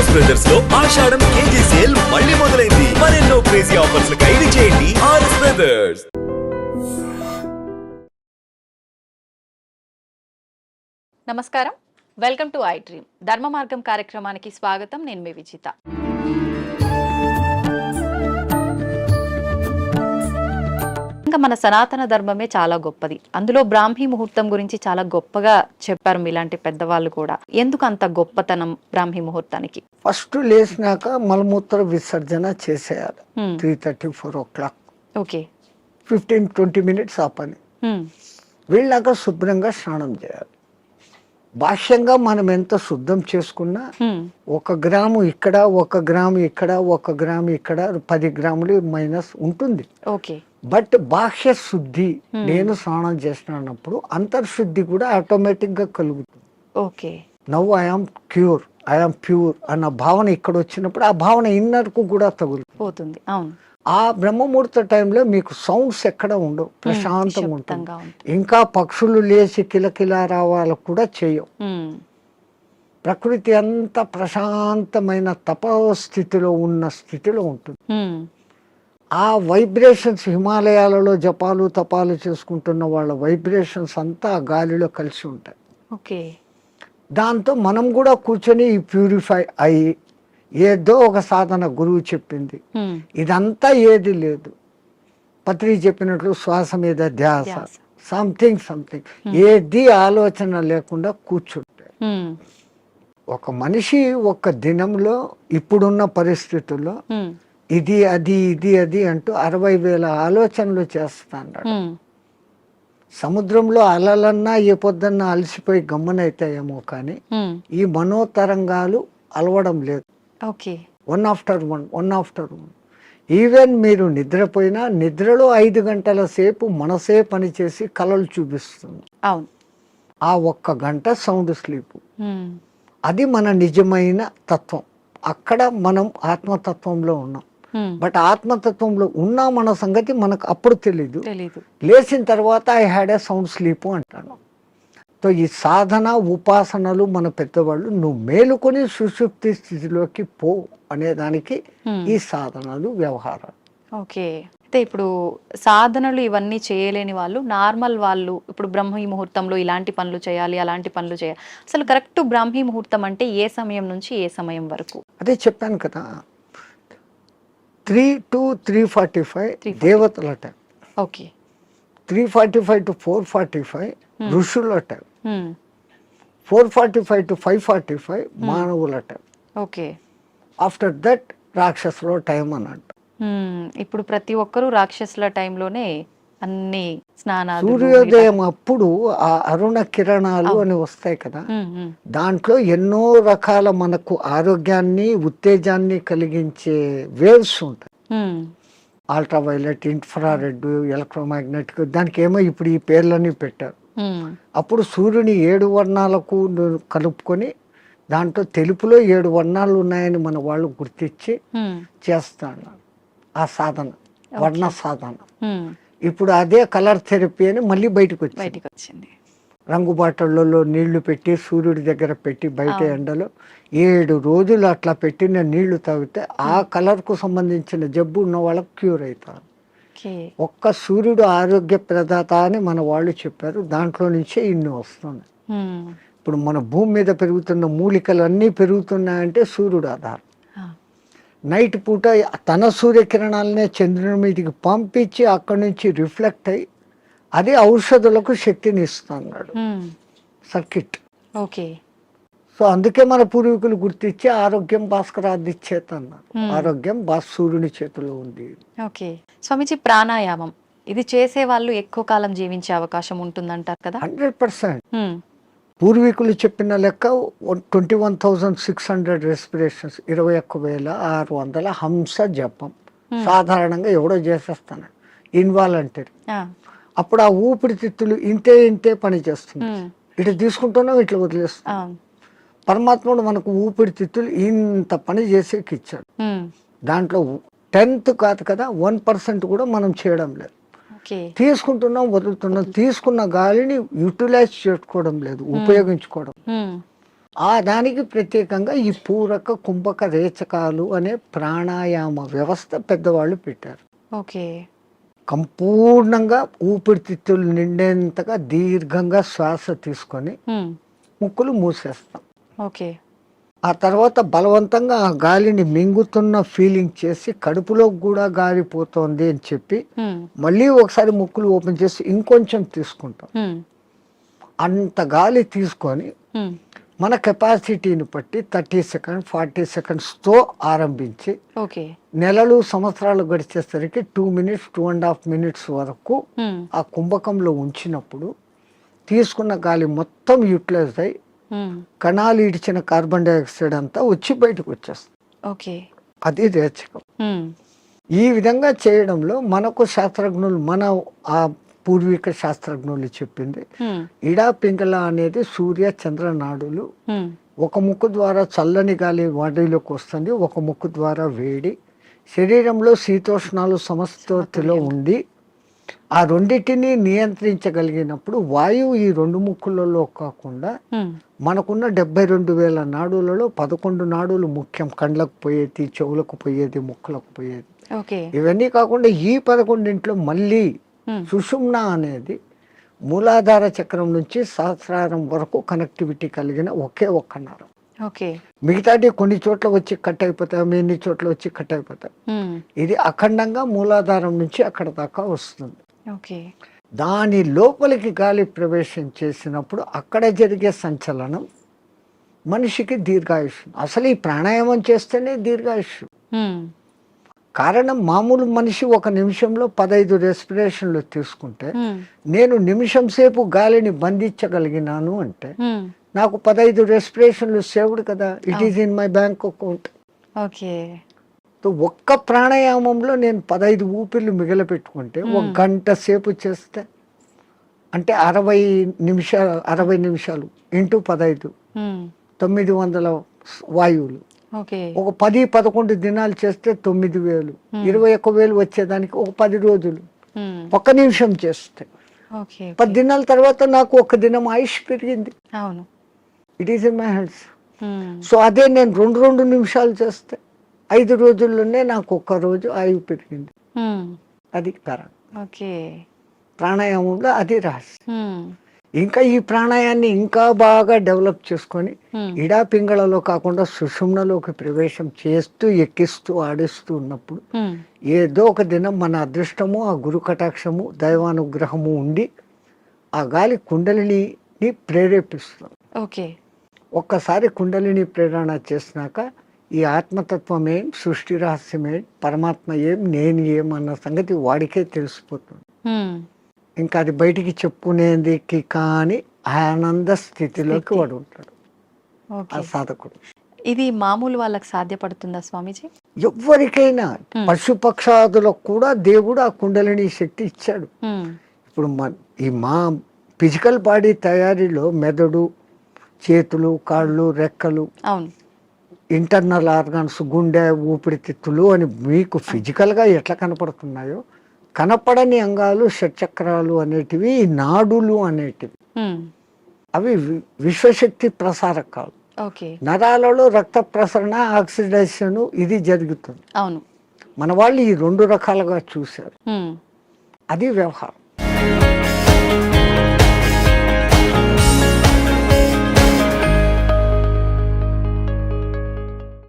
RS బ్రదర్స్లో ఆషాఢం KG sale మళ్ళీ మొదలైంది. మరెన్నో క్రేజీ ఆఫర్స్ ఖైదు చేయండి ఆర్ఎస్ బ్రదర్స్ నమస్కారం. Welcome to I dream Dharma Margam కార్యక్రమానికి స్వాగతం. నేను మీ విజిత. ఇంకా మన సనాతన ధర్మమే చాలా గొప్పది. అందులో బ్రాహ్మీ ముహూర్తం గురించి చాలా గొప్పగా చెప్పారు మీలాంటి పెద్దవాళ్ళు కూడా. ఎందుకు అంత గొప్పతనం బ్రాహ్మీ ముహూర్తానికి? ఫస్ట్ లేచినాక మలమూత్ర విసర్జన చేసేయాలి. Three thirty four o'clock. Okay. Fifteen twenty minutes ఆ పని. వెళ్ళాక శుభ్రంగా స్నానం చేయాలి. భాష్యంగా మనం ఎంత శుద్ధం చేసుకున్నా ఒక గ్రాము ఇక్కడ ఒక గ్రాము ఇక్కడ ఒక గ్రాము ఇక్కడ పది గ్రాములు మైనస్ ఉంటుంది. ఓకే. బట్ బాహ్య శుద్ధి నేను స్నానం చేసినప్పుడు అంతర్శుద్ధి కూడా ఆటోమేటిక్గా కలుగుతుంది ఓకే నవ్వు ఐఆమ్ క్యూర్ ఐఆమ్ ప్యూర్ అన్న భావన ఇక్కడ వచ్చినప్పుడు ఆ భావన ఇన్నర్కు కూడా తగులుతుంది. అవును. ఆ బ్రహ్మముహూర్త టైంలో మీకు సౌండ్స్ ఎక్కడ ఉండవు ప్రశాంతంగా ఉంటుంది. ఇంకా పక్షులు లేచి కిలకిల రావాలు కూడా చేయవు. హ్మ్, ప్రకృతి అంత ప్రశాంతమైన తపస్థితిలో ఉన్న స్థితిలో ఉంటుంది. ఆ వైబ్రేషన్స్ హిమాలయాలలో జపాలు తపాలు చేసుకుంటున్న వాళ్ళ వైబ్రేషన్స్ అంతా ఆ గాలిలో కలిసి ఉంటాయి. ఓకే. దాంతో మనం కూడా కూర్చొని ప్యూరిఫై అయ్యి ఏదో ఒక సాధన గురువు చెప్పింది. ఇదంతా ఏది లేదు. పత్రి చెప్పినట్లు శ్వాస మీద ధ్యాస. సంథింగ్ సంథింగ్ ఏది ఆలోచన లేకుండా కూర్చుంటే. ఒక మనిషి ఒక దినంలో ఇప్పుడున్న పరిస్థితుల్లో ఇది అది ఇది అది అంటూ అరవై వేల ఆలోచనలు చేస్తాడు హ్మ్, సముద్రంలో అలలన్నా ఏ పొద్దున్న అలసిపోయి గమ్మనైతాయేమో కానీ ఈ మనోతరంగాలు అలవడం లేదు. Okay. One after one one after one. Even మీరు నిద్రపోయినా నిద్రలో ఐదు గంటల సేపు మనసే పనిచేసి కలలు చూపిస్తుంది. అవును. ఆ ఒక్క గంట సౌండ్ స్లీప్. అది మన నిజమైన తత్వం. అక్కడ మనం ఆత్మతత్వంలో ఉన్నాం. బట్ ఆత్మతత్వంలో ఉన్నామన్న సంగతి మనకు అప్పుడు తెలీదు. లేచిన తర్వాత I had a sound sleep అంటాను. సో ఈ సాధన ఉపాసనలు మన పెద్దవాళ్ళు నువ్వు మేలుకొని సుషుప్తి స్థితిలోకి పో అనేదానికి హ్మ్. ఈ సాధనలు వ్యవహారాలు. ఓకే. అయితే ఇప్పుడు సాధనలు ఇవన్నీ చేయలేని వాళ్ళు నార్మల్ వాళ్ళు ఇప్పుడు బ్రహ్మీ ముహూర్తంలో ఇలాంటి పనులు చేయాలి అలాంటి పనులు చేయాలి. అసలు కరెక్ట్ బ్రాహ్మీ ముహూర్తం అంటే ఏ సమయం నుంచి ఏ సమయం వరకు? అదే చెప్పాను కదా three to three forty five 3:45. దేవతల time okay. Three forty five to four forty five ఋషుల time hmm, four forty five to five forty five మానవుల టైం ఓకే. ఆఫ్టర్ దట్ రాక్షసుల టైం అని అంట ఇప్పుడు ప్రతి ఒక్కరూ రాక్షసుల టైంలోనే అన్ని స్నానాలు సూర్యోదయం అప్పుడు ఆ అరుణ కిరణాలు అని వస్తాయి కదా. దాంట్లో ఎన్నో రకాల మనకు ఆరోగ్యాన్ని ఉత్తేజాన్ని కలిగించే వేవ్స్ ఉంటాయి. అల్ట్రావైలెట్ ఇన్ఫ్రారెడ్ ఎలక్ట్రోమాగ్నెటిక్ దానికి ఏమో ఇప్పుడు ఈ పేర్లన్నీ పెట్టారు. అప్పుడు సూర్యుని ఏడు వర్ణాలకు కలుపుకొని దాంట్లో తెలుపులో ఏడు వర్ణాలు ఉన్నాయని మన వాళ్ళు గుర్తించి చేస్తాను. ఆ సాధన వర్ణ సాధన. ఇప్పుడు అదే కలర్ థెరపీ అని మళ్ళీ బయటకు వచ్చింది బయటికి వచ్చింది రంగు బాటళ్ళలో నీళ్ళు పెట్టి సూర్యుడి దగ్గర పెట్టి బయట ఎండలో ఏడు రోజులు అట్లా పెట్టిన నీళ్ళు తాగితే ఆ కలర్కు సంబంధించిన జబ్బు ఉన్న వాళ్ళకి క్యూర్ అవుతారు ఒక్క సూర్యుడు ఆరోగ్య ప్రదాత అని మన వాళ్ళు చెప్పారు. దాంట్లో నుంచే ఇన్ని వస్తున్నాయి. ఇప్పుడు మన భూమి మీద పెరుగుతున్న మూలికలు అన్నీ పెరుగుతున్నాయంటే సూర్యుడు ఆధారం. నైట్ పూట తన సూర్యకిరణాలనే చంద్రుని మీదకి పంపించి అక్కడి నుంచి రిఫ్లెక్ట్ అయ్యి అదే ఔషధులకు శక్తిని ఇస్తున్నాడు. హ్మ్. సర్కిట్. ఓకే సో అందుకే మన పూర్వీకులు గుర్తించి ఆరోగ్యం భాస్కరాది చేత అన్నారు ఆరోగ్యం భాస్ సూర్యుని చేతిలో ఉంది. ఓకే స్వామిజీ ప్రాణాయామం. ఇది చేసే వాళ్ళు ఎక్కువ కాలం జీవించే అవకాశం ఉంటుందంటారు కదా? Hundred percent. హ్మ్. పూర్వీకులు చెప్పిన లెక్క twenty one thousand six hundred respirations ఇరవై ఒక్క వేల ఆరు వందల హంస జపం సాధారణంగా ఎవడో చేసేస్తాను ఇన్వాలంటరీ. అప్పుడు ఆ ఊపిరితిత్తులు ఇంతే ఇంతే పని చేస్తుంది హ్మ్. ఇటు తీసుకుంటున్నాం ఇట్లా వదిలేస్తాం ఆ. పరమాత్ముడు మనకు ఊపిరితిత్తులు ఇంత పని చేసేకి ఇచ్చాడు హ్మ్. దాంట్లో టెన్త్ కాదు కదా వన్ పర్సెంట్ కూడా మనం చేయడం లేదు తీసుకుంటున్నాం వదులుతున్నాం తీసుకున్న గాలిని యూటిలైజ్ చేసుకోవడం లేదు ఉపయోగించుకోవడం. ఆ దానికి ప్రత్యేకంగా ఈ పూరక కుంభక రేచకాలు అనే ప్రాణాయామ వ్యవస్థ పెద్దవాళ్ళు పెట్టారు. ఓకే. సంపూర్ణంగా ఊపిరితిత్తులు నిండేంతగా దీర్ఘంగా శ్వాస తీసుకొని. ముక్కులు మూసేస్తాం. ఓకే. ఆ తర్వాత బలవంతంగా ఆ గాలిని మింగుతున్న ఫీలింగ్ చేసి కడుపులోకి కూడా గాలి పోతోంది అని చెప్పి. మళ్ళీ ఒకసారి ముక్కులు ఓపెన్ చేసి ఇంకొంచెం తీసుకుంటాం. అంత గాలి తీసుకొని. మన కెపాసిటీని బట్టి థర్టీ సెకండ్ ఫార్టీ సెకండ్స్తో ఆరంభించి నెలలు సంవత్సరాలు గడిచేసరికి two minutes two and half minutes వరకు. ఆ కుంభకంలో ఉంచినప్పుడు తీసుకున్న గాలి మొత్తం యూటిలైజ్ అయి హ్మ్. కణాలు ఇడిచిన కార్బన్ డైఆక్సైడ్ అంతా వచ్చి బయటకు వచ్చేస్తుంది. ఓకే అది రేచకం. హ్మ్. ఈ విధంగా చేయడంలో మనకు శాస్త్రజ్ఞులు మన ఆ పూర్వీక శాస్త్రజ్ఞులు చెప్పింది హ్మ్. ఇడా పింగళ అనేది సూర్య చంద్ర నాడులు. ఒక ముక్కు ద్వారా చల్లని గాలి బాడీలోకి వస్తుంది ఒక ముక్కు ద్వారా వేడి. శరీరంలో శీతోష్ణాలు సమస్థితిలో ఉండి ఆ రెండింటిని నియంత్రించగలిగినప్పుడు వాయువు ఈ రెండు ముక్కులలో కాకుండా. మనకున్న డెబ్బై రెండు వేల నాడులలో పదకొండు నాడులు ముఖ్యం కండ్లకు పోయేది చెవులకు పోయేది ముక్కులకు పోయేది ఇవన్నీ కాకుండా ఈ పదకొండింట్లో మళ్ళీ. సుషుమ్న అనేది మూలాధార చక్రం నుంచి సహస్రారం వరకు కనెక్టివిటీ కలిగిన ఒకే ఒక్క నరం మిగతాటి కొన్ని చోట్ల వచ్చి కట్ అయిపోతాయి ఎన్ని చోట్ల వచ్చి కట్ అయిపోతాయి. ఇది అఖండంగా మూలాధారం నుంచి అక్కడ దాకా వస్తుంది దాని లోపలికి గాలి ప్రవేశం చేసినప్పుడు అక్కడ జరిగే సంచలనం మనిషికి దీర్ఘాయుష్ అసలు ఈ ప్రాణాయామం చేస్తేనే దీర్ఘాయుష్. కారణం మామూలు మనిషి ఒక నిమిషంలో పదైదు రెస్పిరేషన్లు తీసుకుంటే. నేను నిమిషం సేపు గాలిని బంధించగలిగినాను అంటే. నాకు పదైదు రెస్పిరేషన్లు సేవ్డ్ కదా. It is in my bank account okay. ఒక్క ప్రాణాయామంలో నేను పదైదు ఊపిర్లు మిగలపెట్టుకుంటే ఒక గంట సేపు చేస్తే అంటే అరవై నిమిషాలు అరవై నిమిషాలు ఇంటూ పదైదు హ్మ్. తొమ్మిది వందల వాయువులు. ఒక పది పదకొండు దినాలు చేస్తే తొమ్మిది వేలు. ఇరవై ఒక్క వేలు వచ్చేదానికి ఒక పది రోజులు. ఒక్క నిమిషం చేస్తే. పది దినాల తర్వాత నాకు ఒక దినం ఆయుష్ పెరిగింది. అవును. It is in my hands. So అదే నేను రెండు రెండు నిమిషాలు చేస్తే ఐదు రోజుల్లోనే నాకు ఒక్క రోజు ఆయువు పెరిగింది హ్మ్. అది కారణం ఓకే ప్రాణాయామంలో అది రహస్యం హ్మ్. ఇంకా ఈ ప్రాణాయాన్ని ఇంకా బాగా డెవలప్ చేసుకొని హ్మ్. ఇడా పింగళలో కాకుండా సుషుమ్నలోకి ప్రవేశం చేస్తూ ఎక్కిస్తూ ఆడిస్తూ ఉన్నప్పుడు. ఏదో ఒక దినం మన అదృష్టము ఆ గురు కటాక్షము దైవానుగ్రహము ఉండి ఆ గాలి కుండలిని ప్రేరేపిస్తుంది ఓకే ఒక్కసారి కుండలిని ప్రేరణ చేసినాక ఈ ఆత్మతత్వం ఏం సృష్టి రహస్యం ఏం పరమాత్మ ఏం నేను ఏం అన్న సంగతి వాడికే తెలిసిపోతుంది. ఇంకా అది బయటికి చెప్పుకునేందుకు కానీ ఆనంద స్థితిలోకి స్థితి. వాడు ఉంటాడు ఆ సాధకుడు ఇది మామూలు వాళ్ళకి సాధ్యపడుతుందా స్వామీజీ ఎవరికైనా. పశుపక్షాదులకు కూడా దేవుడు ఆ కుండలిని శక్తి ఇచ్చాడు. ఇప్పుడు ఈ మా ఫిజికల్ బాడీ తయారీలో మెదడు చేతులు కాళ్ళు రెక్కలు అవును. ఇంటర్నల్ ఆర్గాన్స్ గుండె ఊపిరితిత్తులు అని మీకు ఫిజికల్గా ఎట్లా కనపడుతున్నాయో కనపడని అంగాలు షట్చక్రాలు అనేటివి నాడులు అనేటివి. అవి విశ్వశక్తి ప్రసారకాలు. ఓకే. నరాలలో రక్త ప్రసరణ ఆక్సిడేషన్ ఇది జరుగుతుంది. అవును. మన వాళ్ళు ఈ రెండు రకాలుగా చూశారు. అది వ్యవహారం.